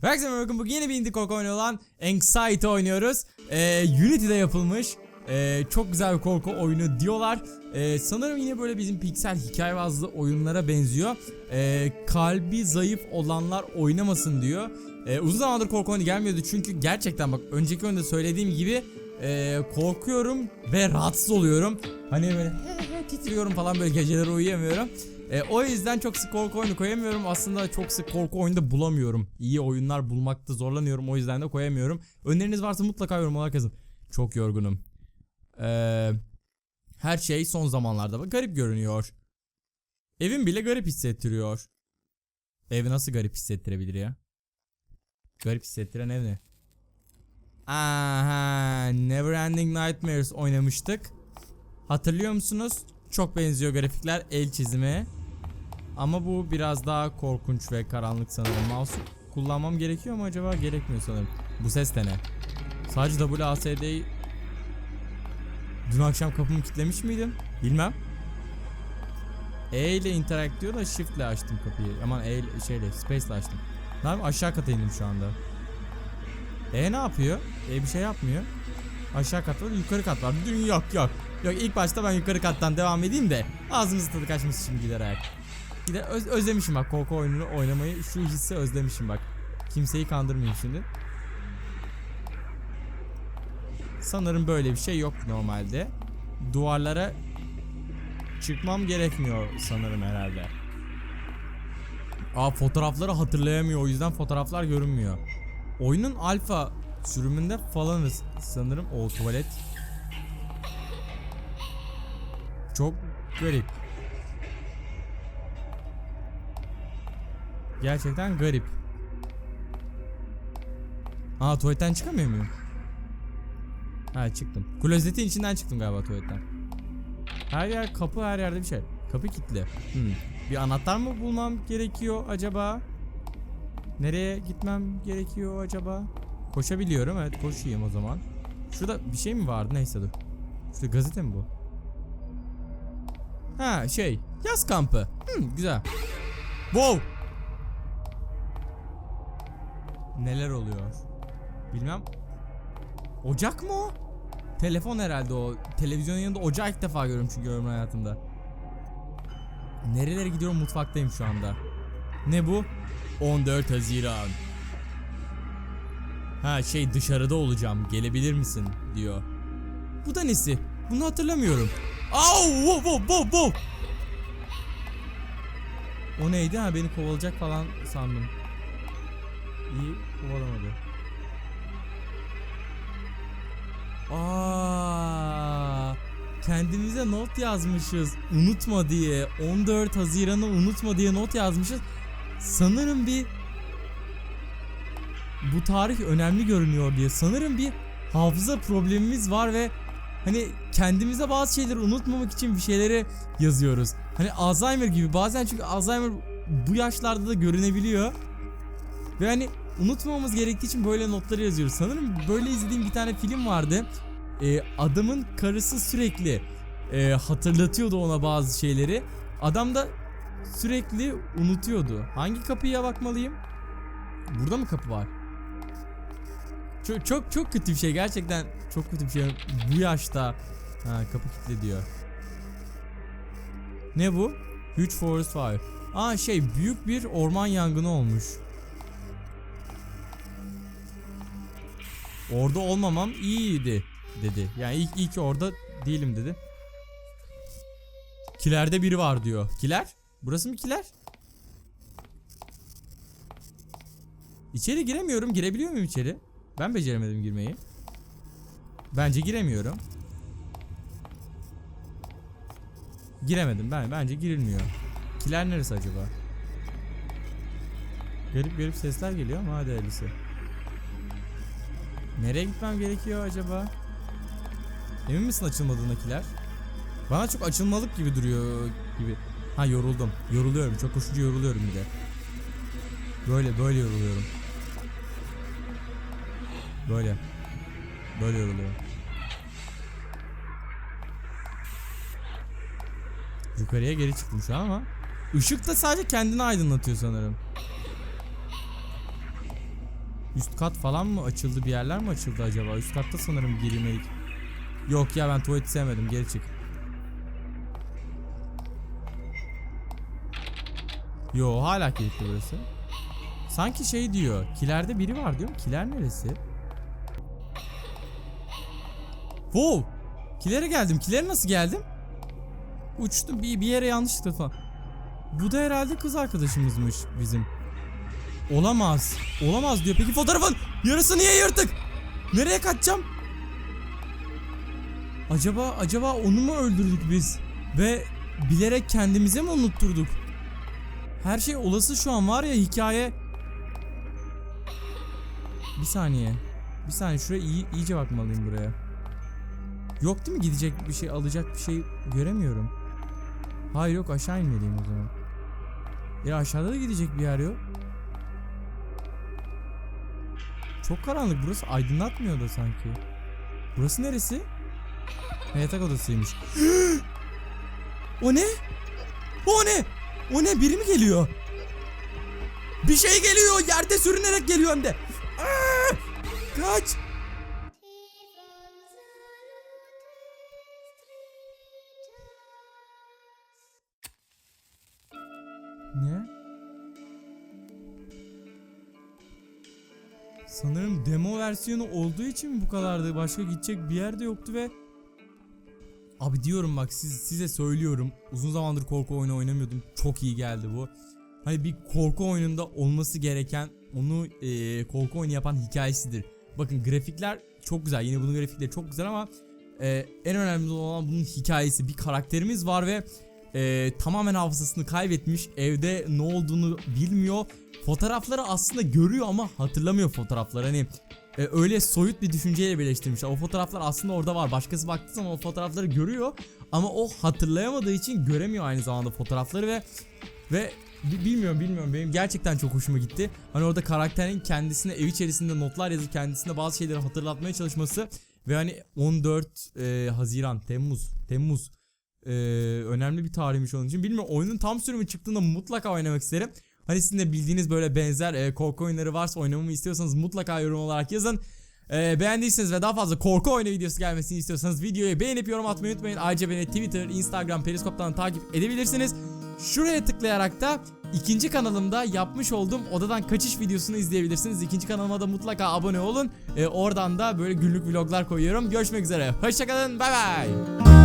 Herkese merhaba bugün yeni bir indie korku oyunu olan Anxiety oynuyoruz. Ee, Unity'de yapılmış. Ee, çok güzel bir korku oyunu diyorlar. Ee, sanırım yine böyle bizim piksel hikaye bazlı oyunlara benziyor. Ee, kalbi zayıf olanlar oynamasın diyor. Ee, uzun zamandır korku oyunu gelmiyordu çünkü gerçekten bak önceki oyunda söylediğim gibi e, korkuyorum ve rahatsız oluyorum. Hani böyle titriyorum falan böyle geceleri uyuyamıyorum. E, o yüzden çok sık korku oyunu koyamıyorum. Aslında çok sık korku oyunu da bulamıyorum. İyi oyunlar bulmakta zorlanıyorum. O yüzden de koyamıyorum. Öneriniz varsa mutlaka yorumlara yazın. Çok yorgunum. Ee, her şey son zamanlarda garip görünüyor. Evim bile garip hissettiriyor. Ev nasıl garip hissettirebilir ya? Garip hissettiren ev ne? Aha, Neverending Nightmares oynamıştık. Hatırlıyor musunuz? Çok benziyor grafikler el çizimi. Ama bu biraz daha korkunç ve karanlık sanırım. Mouse kullanmam gerekiyor mu acaba? Gerekmiyor sanırım. Bu ses de ne? Sadece WASD'yi Dün akşam kapımı kilitlemiş miydim? Bilmem. E ile interact diyor da shift ile açtım kapıyı. Aman E ile şeyle space ile açtım. Ne yapayım? Aşağı kata indim şu anda. E ne yapıyor? E bir şey yapmıyor. Aşağı kat var, yukarı kat var. Dün yok yok. Yok ilk başta ben yukarı kattan devam edeyim de ağzımızı tadı kaçmasın şimdi giderek. De öz- özlemişim bak korku oyununu oynamayı. Şu hissi özlemişim bak. Kimseyi kandırmayayım şimdi. Sanırım böyle bir şey yok normalde. Duvarlara çıkmam gerekmiyor sanırım herhalde. Aa fotoğrafları hatırlayamıyor o yüzden fotoğraflar görünmüyor. Oyunun alfa sürümünde falanız sanırım o tuvalet. Çok garip. Gerçekten garip. Aa tuvaletten çıkamıyor muyum? Ha çıktım. Klozetin içinden çıktım galiba tuvaletten. Her yer kapı her yerde bir şey. Kapı kilitli. Hmm. Bir anahtar mı bulmam gerekiyor acaba? Nereye gitmem gerekiyor acaba? Koşabiliyorum evet koşayım o zaman. Şurada bir şey mi vardı neyse dur. Şurada gazete mi bu? Ha şey yaz kampı. Hmm, güzel. Wow. Neler oluyor? Bilmem. Ocak mı o? Telefon herhalde o. Televizyonun yanında ocağı ilk defa görüyorum çünkü ömrüm hayatımda. Nerelere gidiyorum mutfaktayım şu anda. Ne bu? 14 Haziran. Ha şey dışarıda olacağım. Gelebilir misin diyor. Bu da nesi? Bunu hatırlamıyorum. Au! Wow, wow, wow, wow. O neydi ha beni kovalayacak falan sandım. İyi kovalamadı. Aa, kendimize not yazmışız. Unutma diye. 14 Haziran'ı unutma diye not yazmışız. Sanırım bir bu tarih önemli görünüyor diye. Sanırım bir hafıza problemimiz var ve hani kendimize bazı şeyleri unutmamak için bir şeyleri yazıyoruz. Hani Alzheimer gibi bazen çünkü Alzheimer bu yaşlarda da görünebiliyor. Ve hani unutmamamız gerektiği için böyle notları yazıyoruz. Sanırım böyle izlediğim bir tane film vardı. Ee, adamın karısı sürekli e, hatırlatıyordu ona bazı şeyleri. Adam da sürekli unutuyordu. Hangi kapıya bakmalıyım? Burada mı kapı var? Çok çok çok kötü bir şey gerçekten çok kötü bir şey. Bu yaşta ha kapı kilitli diyor. Ne bu? Huge forest fire. Aa şey büyük bir orman yangını olmuş. Orada olmamam iyiydi dedi. Yani ilk ilk orada değilim dedi. Kilerde biri var diyor. Kiler? Burası mı kiler? İçeri giremiyorum. Girebiliyor muyum içeri? Ben beceremedim girmeyi. Bence giremiyorum. Giremedim ben. Bence girilmiyor. Kiler neresi acaba? Garip garip sesler geliyor ama hadi öyleyse. Nereye gitmem gerekiyor acaba? Emin misin açılmadığındakiler? Bana çok açılmalık gibi duruyor gibi. Ha yoruldum. Yoruluyorum. Çok koşunca yoruluyorum bir de. Böyle böyle yoruluyorum. Böyle. Böyle yoruluyorum. Yukarıya geri çıktım şu an ama ışık da sadece kendini aydınlatıyor sanırım. Üst kat falan mı açıldı bir yerler mi açıldı acaba? Üst katta sanırım girilmedik. Yok ya ben tuvaleti sevmedim geri çık. Yo hala kilitli burası. Sanki şey diyor. Kilerde biri var diyorum. Kiler neresi? Wow! Kilere geldim. Kilere nasıl geldim? Uçtum bir, bir yere yanlışlıkla falan. Bu da herhalde kız arkadaşımızmış bizim. Olamaz. Olamaz diyor. Peki fotoğrafın yarısı niye yırtık? Nereye kaçacağım? Acaba acaba onu mu öldürdük biz? Ve bilerek kendimize mi unutturduk? Her şey olası şu an var ya hikaye. Bir saniye. Bir saniye şuraya iyi, iyice bakmalıyım buraya. Yok değil mi gidecek bir şey alacak bir şey göremiyorum. Hayır yok aşağı inmeliyim o zaman. Ya aşağıda da gidecek bir yer yok. Çok karanlık burası aydınlatmıyor da sanki. Burası neresi? Yatak odasıymış. o ne? O ne? O ne? Biri mi geliyor? Bir şey geliyor. Yerde sürünerek geliyor hem. Aa! Kaç. Sanırım demo versiyonu olduğu için mi bu kadardı? Başka gidecek bir yerde yoktu ve Abi diyorum bak siz, size söylüyorum. Uzun zamandır korku oyunu oynamıyordum. Çok iyi geldi bu. Hani bir korku oyununda olması gereken onu eee, korku oyunu yapan hikayesidir. Bakın grafikler çok güzel. Yine bunun grafikleri çok güzel ama eee, en önemli olan bunun hikayesi. Bir karakterimiz var ve eee, tamamen hafızasını kaybetmiş. Evde ne olduğunu bilmiyor. Fotoğrafları aslında görüyor ama hatırlamıyor fotoğrafları. Hani e, öyle soyut bir düşünceyle birleştirmişler. O fotoğraflar aslında orada var. Başkası baktığı zaman o fotoğrafları görüyor ama o hatırlayamadığı için göremiyor aynı zamanda fotoğrafları ve ve bi- bilmiyorum bilmiyorum benim gerçekten çok hoşuma gitti. Hani orada karakterin kendisine ev içerisinde notlar yazıp kendisine bazı şeyleri hatırlatmaya çalışması ve hani 14 e, Haziran Temmuz Temmuz e, önemli bir tarihmiş onun için. Bilmiyorum oyunun tam sürümü çıktığında mutlaka oynamak isterim. Hani sizin de bildiğiniz böyle benzer e, korku oyunları varsa oynamamı istiyorsanız mutlaka yorum olarak yazın. E, beğendiyseniz ve daha fazla korku oyunu videosu gelmesini istiyorsanız videoyu beğenip yorum atmayı unutmayın. Ayrıca beni Twitter, Instagram, Periskop'tan takip edebilirsiniz. Şuraya tıklayarak da ikinci kanalımda yapmış olduğum odadan kaçış videosunu izleyebilirsiniz. İkinci kanalıma da mutlaka abone olun. E, oradan da böyle günlük vloglar koyuyorum. Görüşmek üzere. Hoşçakalın. Bay bay.